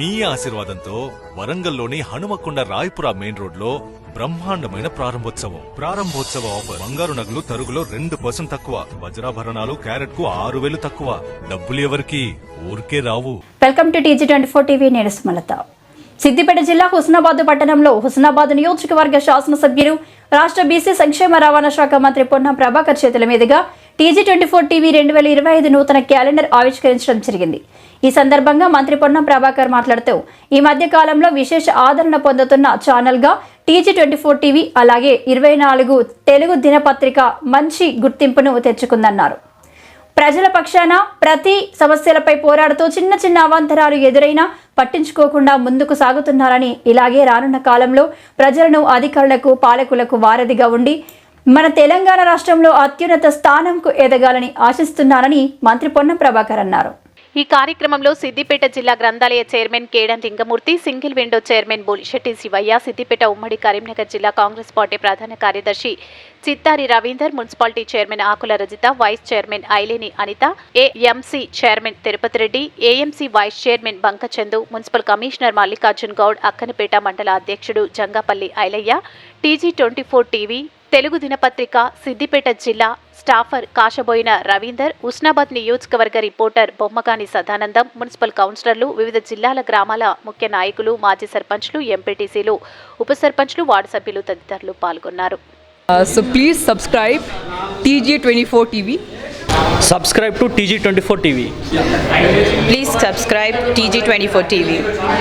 మీ ఆశీర్వాదంతో వరంగల్లోని హనుమకొండ రాయపుర మెయిన్ రోడ్లో బ్రహ్మాండమైన ప్రారంభోత్సవం. ప్రారంభోత్సవ ఆఫర్. బంగారు నగలు తరుగులో రెండు పర్సెంట్ తక్కువ. వజ్రాభరణాలు క్యారెట్కు ఆరు వేలు తక్కువ. డబ్బులు ఎవరికి? ఊరికే రావు. Welcome to TG twenty four TV నేను సుమలత. సిద్దిపేట జిల్లా హుస్నాబాద్ పట్టణంలో హుస్నాబాద్ నియోజకవర్గ శాసనసభ్యులు రాష్ట్ర బీసీ సంక్షేమ రవాణా శాఖ మంత్రి పొన్నం ప్రభాకర్ చేతుల మీదుగా టీజీ ట్వంటీ ఫోర్ టీవీ రెండు వేల ఇరవై ఐదు నూతన క్యాలెండర్ ఆవిష్కరించడం జరిగింది. ఈ సందర్భంగా మంత్రి పొన్నం ప్రభాకర్ మాట్లాడుతూ ఈ మధ్య కాలంలో విశేష ఆదరణ పొందుతున్న ఛానల్గా టీజీ ట్వంటీ ఫోర్ టీవీ అలాగే ఇరవై నాలుగు తెలుగు దినపత్రిక మంచి గుర్తింపును తెచ్చుకుందన్నారు. ప్రజల పక్షాన ప్రతి సమస్యలపై పోరాడుతూ చిన్న చిన్న అవాంతరాలు ఎదురైనా పట్టించుకోకుండా ముందుకు సాగుతున్నారని ఇలాగే రానున్న కాలంలో ప్రజలను అధికారులకు పాలకులకు వారధిగా ఉండి మన తెలంగాణ రాష్ట్రంలో అత్యున్నత స్థానంకు ఎదగాలని ఆశిస్తున్నారని మంత్రి పొన్నం ప్రభాకర్ అన్నారు. ఈ కార్యక్రమంలో సిద్దిపేట జిల్లా గ్రంథాలయ chairman Kedan Lingamurthy single window chairman Bolishetti Shivaiah Siddipet ఉమ్మడి కరీంనగర్ జిల్లా కాంగ్రెస్ పార్టీ ప్రధాన కార్యదర్శి Chittari Ravinder municipality chairman Akula Rajitha vice chairman Aileni Anitha AMC chairman Tirupati Reddy AMC vice chairman Bankachandu municipal commissioner Mallikarjun Goud Akkannapet మండల అధ్యక్షుడు Jangapalli Ailaiah TG twenty four TV Telugu దినపత్రిక సిద్దిపేట జిల్లా Staffer కాశబోయిన Ravinder Husnabad నియోజకవర్గ reporter Bommagani Sadanandam municipal కౌన్సిలర్లు వివిధ జిల్లాల గ్రామాల ముఖ్య నాయకులు మాజీ సర్పంచ్లు ఎంపీటీసీలు ఉప సర్పంచ్లు వార్డు సభ్యులు తదితరులు పాల్గొన్నారు Uh, so please subscribe TG24 TV. subscribe to TG24 TV. Please subscribe TG24 TV.